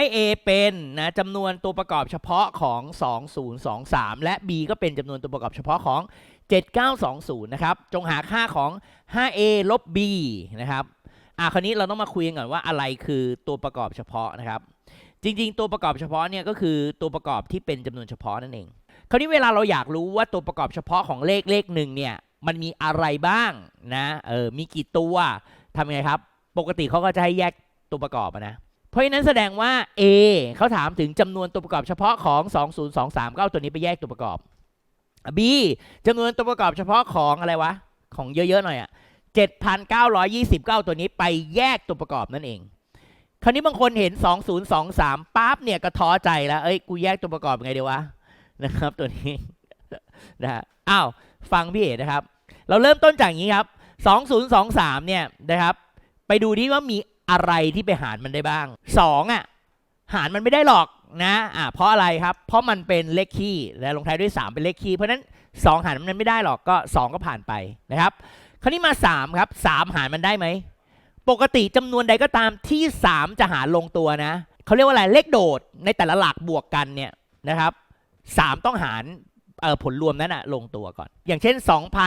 ให้ A เป็นนะจำนวนตัวประกอบเฉพาะของ 2023 และ B ก็เป็นจำนวนตัวประกอบเฉพาะของ 7920 นะครับ จงหาค่าของ 5A ลบ B นะครับอะคราวนี้เราต้องมาคุยกันก่อนว่าอะไรคือตัวประกอบเฉพาะนะครับ จริง ๆ ตัวประกอบเฉพาะเนี่ยก็คือตัวประกอบที่เป็นจำนวนเฉพาะนั่นเอง คราวนี้เวลาเราอยากรู้ว่าตัวประกอบเฉพาะของเลขเลขหนึ่งเนี่ยมันมีอะไรบ้างนะเออมีกี่ตัวทำยังไงครับ ปกติเขาก็จะให้แยกตัวประกอบนะ เพราะฉะนั้นแสดงว่า A เขาถามถึงจำนวนตัวประกอบเฉพาะของ 2023 ก็เอาตัวนี้ไปแยกตัวประกอบ B จำนวนตัวประกอบเฉพาะของอะไรวะ ของเยอะๆหน่อยอะ7,920ก็เอาตัวนี้ไปแยกตัวประกอบนั่นเอง คราวนี้บางคนเห็น 2023ปั๊บเนี่ยก็ท้อใจแล้ว เอ้ย กูแยกตัวประกอบยังไงดีวะ นะครับตัวนี้ นะฮะ อ้าว ฟังพี่เอกนะครับ เราเริ่มต้นจากอย่างนี้ครับ 2023เนี่ยนะครับ ไปดูที่ว่ามี อะไรที่ไปหารมันได้บ้าง 2อะหารมันไม่ได้หรอกนะอ่าเพราะอะไรครับ เพราะมันเป็นเลขคี่และลงท้ายด้วย 3 เป็นเลขคี่เพราะนั้น2หารมันไม่ได้หรอกก็ 2 ก็ผ่านไปนะครับ คราวนี้มา3ครับ3หารมันได้ไหมปกติจำนวนใดก็ตามที่ 3 จะหารลงตัวนะเขาเรียกว่าอะไรเลขโดดในแต่ละหลักบวกกันเนี่ยนะครับ3ต้องหารเอ่อผลรวมนั้นอะลงตัวก่อน อย่างเช่น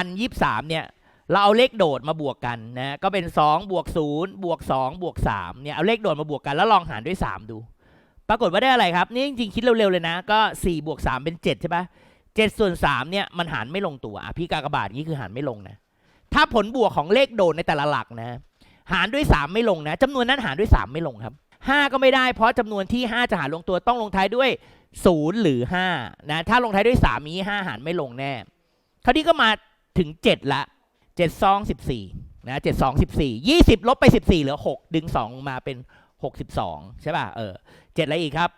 2023เนี่ย เราเอาเลขโดดมาบวกกันนะก็เป็น 2 บวก0บวก2บวก3เนี่ยเอาเลขโดดมาบวกกันแล้วลองหารด้วย 3 ดู ปรากฏว่าได้อะไรครับ นี่จริงๆ คิดเร็วๆ เลยนะ ก็4บวก3เป็น 7 ใช่ปะ7ส่วน3เนี่ยมันหารไม่ลงตัวอะพี่กากบาทนี้คือหารไม่ลงนะ ถ้าผลบวกของเลขโดดในแต่ละหลักนะหารด้วย 3 ไม่ลงนะจำนวนนั้นหารด้วย 3 ไม่ลงครับ 5 ก็ไม่ได้เพราะจำนวนที่ 5 จะหารลงตัวต้องลงท้ายด้วย 0 หรือ5นะถ้าลงท้ายด้วย3นี้5หารไม่ลงแน่คราวนี้ก็มาถึง 7ละ เจ็ดสองสิบสี่นะเจ็ดสองสิบสี่ยี่สิบลบไปสิบสี่เหลือหกดึงสองมาเป็นหกสิบสองใช่ป่ะเออเจ็ดอะไรอีกครับ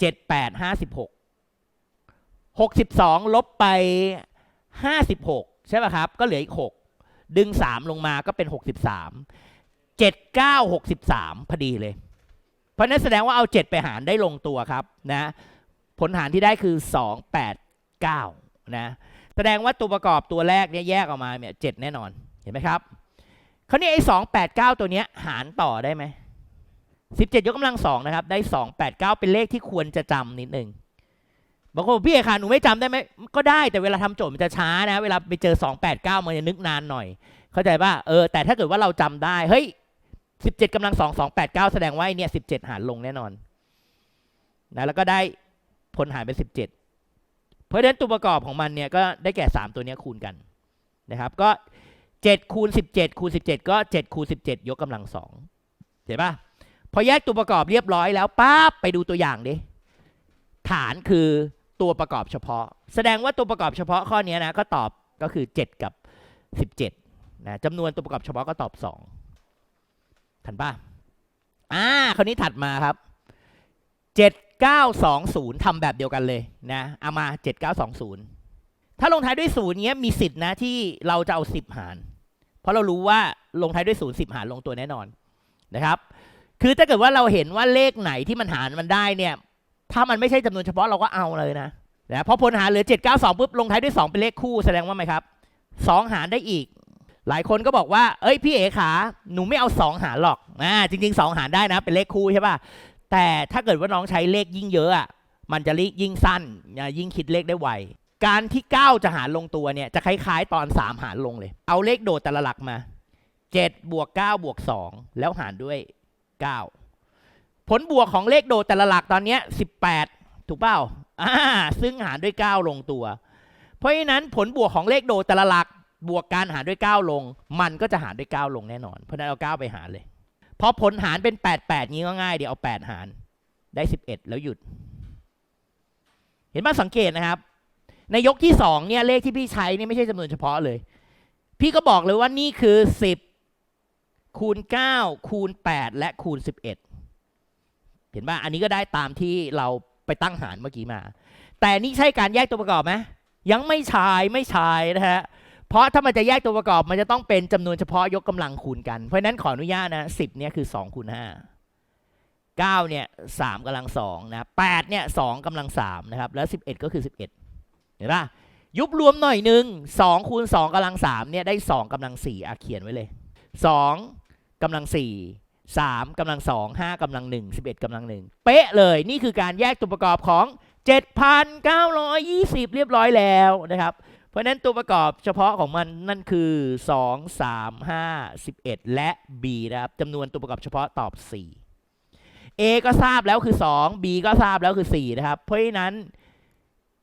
เจ็ดแปดห้าสิบหกหกสิบสองลบไปห้าสิบหกใช่ป่ะครับ ก็เหลืออีกหกดึงสามลงมาก็เป็นหกสิบสามเจ็ดเก้าหกสิบสามพอดีเลย เพราะนั้นแสดงว่าเอาเจ็ดไปหารได้ลงตัวครับนะ ผลหารที่ได้คือสองแปดเก้านะ ดงว่าตัวประกอบตัวแรกเนี่ยแยกออกมาเนี่ยเจ็แน่นอนเห็นไหมครับคราวนี้ไอ้2 8 9ตัวเนี้ยหารต่อได้ไหม17ยกกำลังสองนะครับ ได้2 8 9เก้าเป็นเลขที่ควรจะจำนิดนึงบางคนพี่เอกค่ะหนูไม่จำได้ไหมก็ได้แต่เวลาทำโจทย์มันจะช้านะ เวลาไปเจอ2 8 9มันจะนึกนานหน่อย เข้าใจป่ะเออแต่ถ้าเกิดว่าเราจำได้เฮ้ย17กำลังสอง2 8 9แสดงว่าไอ้เนี่ย17หารลงแน่นอนนะแล้วก็ได้ผลหารเป็น17เจ็ด พราะฉะนั้นตัวประกอบของมันเนี่ยก็ได้แก่ 3 ตัวนี้คูณกันนะครับก็ 7 คูณ 17 คูณ 17 ก็ 7 คูณ 17 ยกกำลังสองเห็นปะพอแยกตัวประกอบเรียบร้อยแล้วปั๊บไปดูตัวอย่างดิฐานคือตัวประกอบเฉพาะ แสดงว่าตัวประกอบเฉพาะข้อนี้นะก็ตอบก็คือ 7 กับ 17นะจำนวนตัวประกอบเฉพาะก็ตอบ 2 ทันป่ะอ่าคราวนี้ถัดมาครับ 7920ทำแบบเดียวกันเลยนะเอามา 7920 ถ้าลงท้ายด้วยศูนย์เนี้ยมีสิทธินะที่เราจะเอา 10 หาร เพราะเรารู้ว่าลงท้ายด้วยศูนย์10หารลงตัวแน่นอนนะครับ คือถ้าเกิดว่าเราเห็นว่าเลขไหนที่มันหารมันได้เนี่ย ถ้ามันไม่ใช่จำนวนเฉพาะเราก็เอาเลยนะนะพอผลหารเหลือ 792ปุ๊บลงท้ายด้วย 2 เป็นเลขคู่แสดงว่าไหมครับ 2 หารได้อีก หลายคนก็บอกว่า เอ้ยพี่เอ๋ขาหนูไม่เอา 2 หารหรอกอ่าจริง ๆ 2 หารได้นะ เป็นเลขคู่ใช่ป่ะ แต่ถ้าเกิดว่าน้องใช้เลขยิ่งเยอะอะมันจะยิ่งสั้นยิ่งคิดเลขได้ไวการที่ 9 จะหารลงตัวเนี่ยจะคล้ายๆ ตอน 3 หารลงเลย เอาเลขโดดแต่ละหลักมา 7 บวก 9 บวก 2 แล้วหารด้วย 9 ผลบวกของเลขโดดแต่ละหลักตอนนี้ 18 ถูกเปล่าอ่า ซึ่งหารด้วย 9 ลงตัว เพราะฉะนั้นผลบวกของเลขโดดแต่ละหลัก บวกการหารด้วย 9 ลง มันก็จะหารด้วย 9 ลงแน่นอน เพราะฉะนั้นเอา 9 ไปหารเลย พอผลหารเป็น 8 8นี้ก็ง่ายเดี๋ยวเอา 8 หาร ได้ 11 แล้วหยุด เห็นไหมสังเกตนะครับ ในยกที่ 2 เนี่ย เลขที่พี่ใช้นี่ไม่ใช่จำนวนเฉพาะเลย พี่ก็บอกเลยว่านี่คือ 10 คูณ 9 คูณ 8 และคูณ 11 เห็นป่ะ อันนี้ก็ได้ตามที่เราไปตั้งหารเมื่อกี้มา แต่นี่ใช่การแยกตัวประกอบไหมยังไม่ใช่ไม่ใช่นะฮะ เพราะถ้ามันจะแยกตัวประกอบมันจะต้องเป็นจำนวนเฉพาะยกกำลังคูณกัน เพราะนั้นขออนุญาตนะ10เนี่ยคือ2คูณ5 9เก้าเนี่ย3กำลัง2นะ8เนี่ย2กำลัง3นะครับแล้ว11ก็คือ11เห็นปะยุบรวมหน่อยหนึ่ง2คูณ2กำลัง3เนี่ยได้2กำลัง4อะเขียนไว้เลย2กำลัง4 3กำลัง2 5กำลัง1 11กำลัง1เป๊ะเลยนี่คือการแยกตัวประกอบของ 7,920 เรียบร้อยแล้วนะครับ เพราะนั้นตัวประกอบเฉพาะของมันนั่นคือ 2 3 5 11 และ B นะครับจำนวนตัวประกอบเฉพาะตอบ 4 A ก็ทราบแล้วคือ 2 B ก็ทราบแล้วคือ 4 นะครับ เพราะฉะนั้น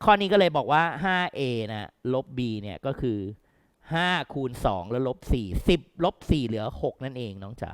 ข้อนี้ก็เลยบอกว่า 5A นะลบ B เนี่ยก็คือ 5 คูณ 2 แล้วลบ 4 10 ลบ 4 เหลือ 6 นั่นเองน้องจ๋า